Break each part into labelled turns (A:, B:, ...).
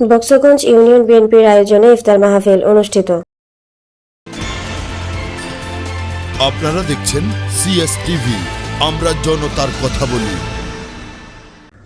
A: Boxganj union বিএনপির আয়োজনে ইফতার মাহফিল অনুষ্ঠিত।
B: আপনারা দেখছেন সিএস টিভি আমরা জনতার কথা বলি।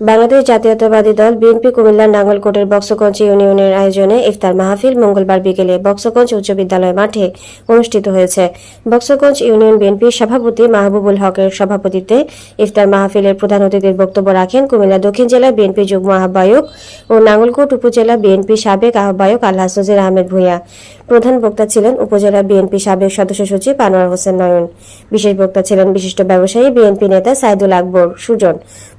A: বাংলাদেশ জাতীয়তাবাদী দল বিএনপি কুমিল্লার নাঙ্গলকোটের বক্সগঞ্জ ইউনিয়নের আয়োজনে ইফতার মাহফিল মঙ্গলবার বিকেলে বক্সগঞ্জ উচ্চ বিদ্যালয় মাঠে অনুষ্ঠিত হয়েছে। বক্সগঞ্জ ইউনিয়ন বিএনপির সভাপতি মাহবুবুল হকের সভাপতিত্বে ইফতার মাহফিলের প্রধান অতিথির বক্তব্য রাখেন কুমিল্লা দক্ষিণ জেলা বিএনপি যুগ্ম আহ্বায়ক ও নাঙ্গলকোট উপজেলা বিএনপি সাবেক আহ্বায়ক আল্লাহ সজির আহমেদ ভূঁইয়া। প্রধান বক্তা ছিলেন উপজেলা বিএনপি সাবেক সদস্য সচিব আনোয়ার হোসেন নয়ন। বিশেষ বক্তা ছিলেন বিশিষ্ট ব্যবসায়ী বিএনপি নেতা সাইদুল আকবর সুজন।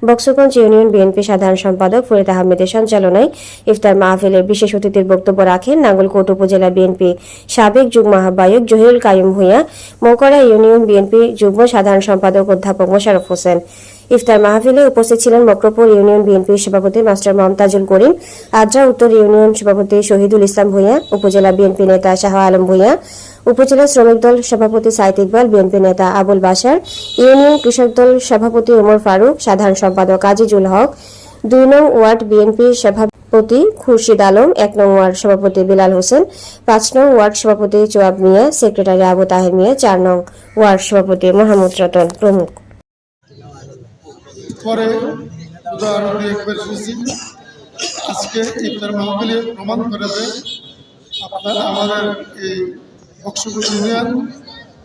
A: বক্সগঞ্জ ইউনিয়ন বিএনপি সাধারণ সম্পাদক ফরিদ আহমেদের সঞ্চালনায় ইফতার মাহফিলের বিশেষ অতিথির বক্তব্য রাখেন নাঙ্গলকোট উপজেলা বিএনপি সাবেক যুগ্ম আহ্বায়ক জহিরুল কায়ুম ভূঁইয়া মৌকড়া ইউনিয়ন বিএনপি যুগ্ম সাধারণ সম্পাদক অধ্যাপক মোশারফ হোসেন। ইফতার মাহফিলে উপস্থিত ছিলেন মক্রপুর ইউনিয়ন বিএনপির সভাপতি মাস্টার মমতাজুল করিম, আদ্রা উত্তর ইউনিয়ন সভাপতি শহীদুল ইসলাম ভূঁইয়া, উপজেলা বিএনপি নেতা শাহ আলম ভূঁইয়া উপজেলা শ্রমিক দল সভাপতি সাইদ ইকবাল, বিএনপি নেতা আবুল বাসার ইউনিয়ন কৃষক দল সভাপতি ওমর ফারুক, সাধারণ সম্পাদক আজিজুল হক, দুই নং ওয়ার্ড বিএনপি সভাপতি খুরশিদ আলম, এক নং ওয়ার্ড সভাপতি বিলাল হোসেন, পাঁচ নং ওয়ার্ড সভাপতি চোয়াব মিয়া, সেক্রেটারি আবু তাহের মিয়া, চার নং ওয়ার্ড সভাপতি মোহাম্মদ রতন প্রমুখ।
C: পরে আজকে আমাদের এই বক্সপুর ইউনিয়ন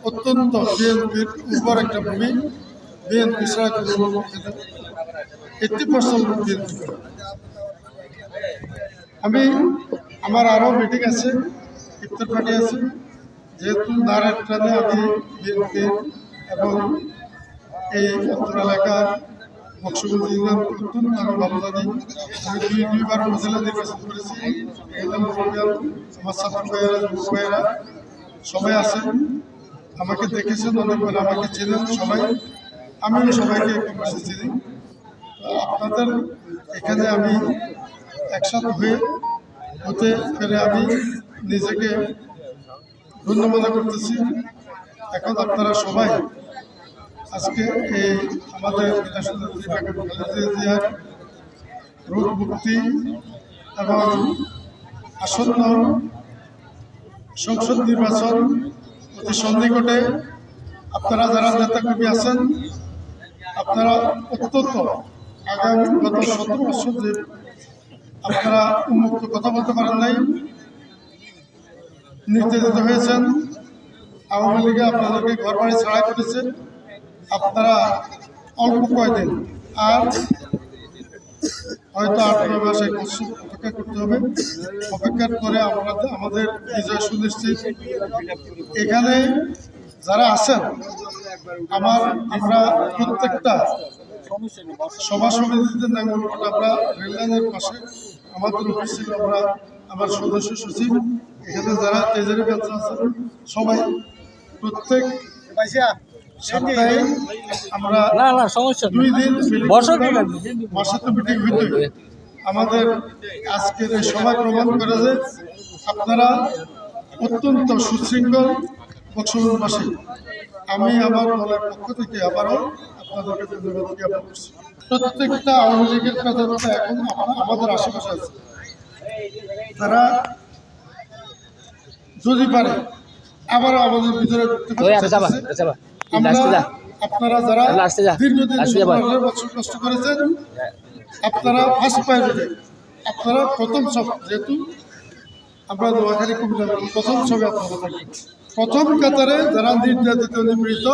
C: অত্যন্ত বিএনপির উপর একটা ভূমি, বিএনপি ছাড়া পার্সেন্ট বিএনপি আমি, আমার আরও মিটিং আছে ইফতার পার্টি আছে। যেহেতু নারের ট্রেনে আমি বিএনপি এবং এই অত্র এলাকার অত্যন্ত আমি নির্বাচন করেছি। সবাই আছেন আমাকে দেখেছেন অনেকবার আমাকে চেনেন সবাই। আমিও সবাইকে কম বেশি চিনি। আপনাদের এখানে আমি একসাথে হয়ে হতে পেরে আমি নিজেকে ধন্য মনে করতেছি। এখন আপনারা সবাই আজকে এই আমাদের রোগ মুক্তি এবং আসন্ন সংসদ নির্বাচন অতি সন্নিকটে আপনারা যারা নেতাকর্মী আছেন, আপনারা অত্যন্ত আগামী গত সতেরো বছর যে আপনারা উন্মুক্ত কথা বলতে পারেন নাই, নির্যাতিত হয়েছেন, আওয়ামী লীগে আপনাদেরকে ঘর বাড়ি ছাড়া করেছে, আপনারা অল্প কয়দিন, আর হয়তো আট নয় মাস অপেক্ষা করতে হবে। অপেক্ষার পরে আমরা আমাদের বিজয় সুনিশ্চিত। এখানে যারা আছেন আমার আমরা প্রত্যেকটা সভা সমিতিতে নাঙ্গলকোট আমরা রেললাইনের পাশে আমাদের অফিস ছিল আমরা আমার সদস্য সচিব এখানে যারা তেজারি ব্যবসা আছেন সবাই প্রত্যেক সপ্তাহে আমরা
D: না না সমস্যা
C: দুই দিন। মাসে তো মিটিং হইতে আমাদের আজকের এই সভায় প্রমাণ করে যে আপনারা অত্যন্ত সুশৃঙ্খল বছরবাসী আমি আমার দলের পক্ষ থেকে আবারও আপনাদেরকে ধন্যবাদ জ্ঞাপন করছি। প্রত্যেকটা আওয়ামী লীগের প্রাধান্যতা এখন আমাদের আশেপাশে আছে। তারা যদি পারে আবারও আমাদের ভিতরে আপনারা যারা। দীর্ঘদিন বছর কষ্ট করেছেন আপনারা ফার্স্ট প্রায়োরিটি আপনারা প্রথম সব যেহেতু আমরা নোয়াখালী কুমিল্লা প্রথম ছবি আপনারা থাকবেন প্রথম কাতারে যারা নির্যাতিত নিপীড়িত,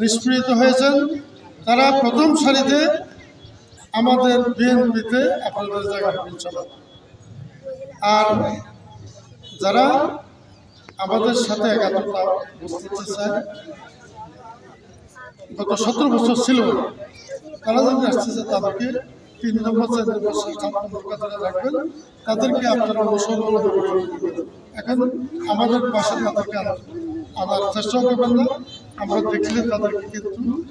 C: নিষ্পীড়িত হয়েছেন, তারা প্রথম সারিতে আমাদের বিএনপিতে আপনাদের জায়গা ইনশাল্লাহ। আর যারা আমাদের সাথে একাত্মতা বসতে চায় গত সতেরো বছর ছিল তারা যদি আসতেছে তাদেরকে তিন নম্বর চার নম্বর সাত রাখবেন। তাদেরকে আপনারা অনুসরণ এখন আমাদের পাশে তাদেরকে আনা- আনার চেষ্টা করবেন না। আমরা দেখলে তাদেরকে কিন্তু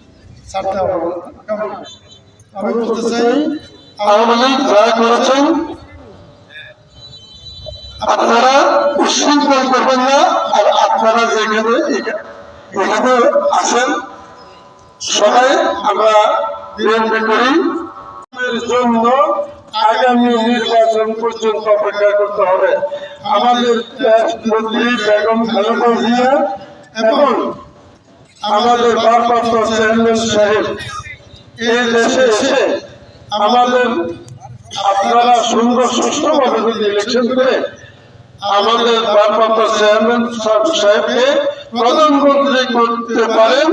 C: ছাড়তে হবে। আমি বলতে চাই
E: আওয়ামী লীগ আপনারা উশৃঙ্খল করবেন না, আর আপনারা যেখানে এখানে আছেন, সবাই আমরা বিএনপি করি। এর জন্য আগামী নির্বাচন পর্যন্ত অপেক্ষা করতে হবে। আমাদের বেগম খালেদা এবং আমাদের ভারপ্রাপ্ত চেয়ারম্যান সাহেব, এই দেশে এসে আমাদের আপনারা সুন্দর সুষ্ঠুভাবে যদি ইলেকশন করে, আমাদের ভারপ্রাপ্ত চেয়ারম্যান সাহেবকে প্রধানমন্ত্রী করতে পারেন।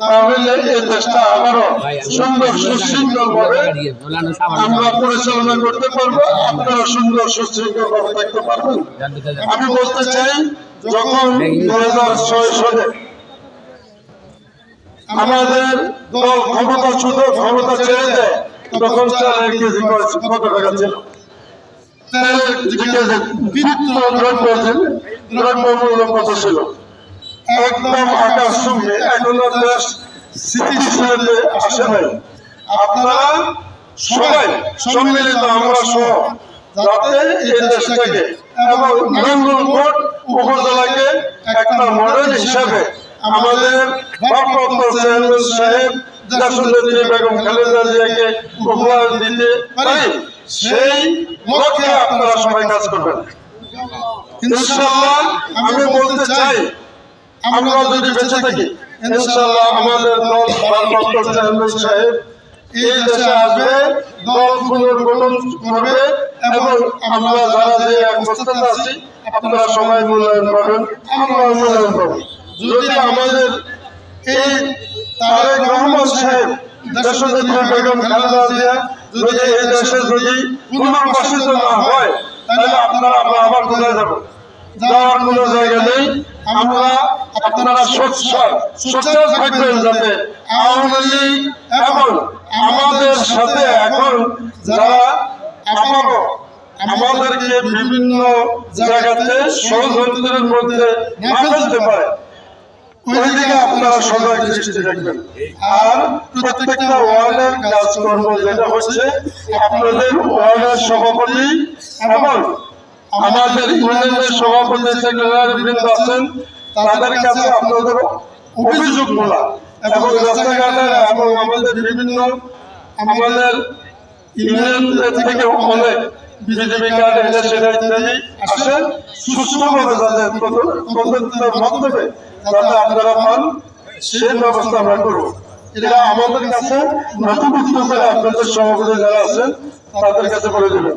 E: তাহলে এই দেশটা আবারও সুন্দর সুশৃঙ্খল ভাবে আমরা পরিচালনা করতে পারব আপনারা সুন্দর সুশৃঙ্খল ভাবে থাকতে পারবেন। আমি বলতে চাই যখন দু হাজার ছয় সালে আমাদের দল ক্ষমতা ছোট ক্ষমতা ছেড়ে দেয় তখন চালের কেজি কত টাকা ছিল? তেলের কেজি দ্রব্য ছিল দ্রব্য মূল্য কত ছিল? একদম আকাশ সঙ্গে এখনও দেশ আসে নাই। আপনারা সবাই সম্মিলিত আমরা সহ যাতে এই দেশটাকে এবং নাঙ্গলকোট উপজেলাকে একটা মডেল হিসাবে আমাদের ভারপ্রাপ্ত চেয়ারম্যান সাহেব দেশনেত্রী বেগম খালেদা জিয়াকে উপহার দিতে পারি সেই লক্ষ্যে আপনারা সবাই কাজ করবেন। আমি বলতে চাই আমরা যদি বেঁচে থাকি ইনশাআল্লাহ আমাদের দল ভারপ্রাপ্ত চেয়ারম্যান সাহেব এই দেশে আসবে দল পুনর্গঠন করবে এবং আমরা যারা যে অবস্থাতে আছি আপনারা সবাই মূল্যায়ন পাবেন আমরা মূল্যায়ন পাবো যদি আমাদের এই তারেক রহমান সাহেব দেশনেত্রী বেগম খালেদা জিয়া যদি এই দেশে যদি পুনর্বাসিত না হয় তাহলে আপনারা আমরা আবার কোথায় যাব। যাওয়ার কোনো জায়গা নেই। আমরা আপনারা থাকবেন যাতে আওয়ামী লীগ এবং আমাদের সাথে এখন যারা আমারও আমাদেরকে বিভিন্ন জায়গাতে ষড়যন্ত্রের মধ্যে না ফেলতে পারে, ওইদিকে আপনারা সবাই দৃষ্টি রাখবেন। আর প্রত্যেকটা ওয়ার্ডের কাজকর্ম যেটা হচ্ছে, আপনাদের ওয়ার্ডের সভাপতি এবং আমাদের ইউনিয়নের সভাপতি সেক্রেটারি বৃন্দ আছেন তাদের কাছে আপনাদের অভিযোগগুলা এবং রাস্তাঘাটের এবং আমাদের বিভিন্ন আমাদের ইউনিয়ন থেকে অনেক বিজেপি কার্ড এনে সেটা ইত্যাদি আসে। সুষ্ঠুভাবে যাতে তদন্তের মাধ্যমে যাতে আপনারা পান সে ব্যবস্থা আমরা করব। এটা আমাদের কাছে নথিভুক্ত করে আপনাদের সভাপতি যারা আছেন তাদের কাছে বলে দেবেন।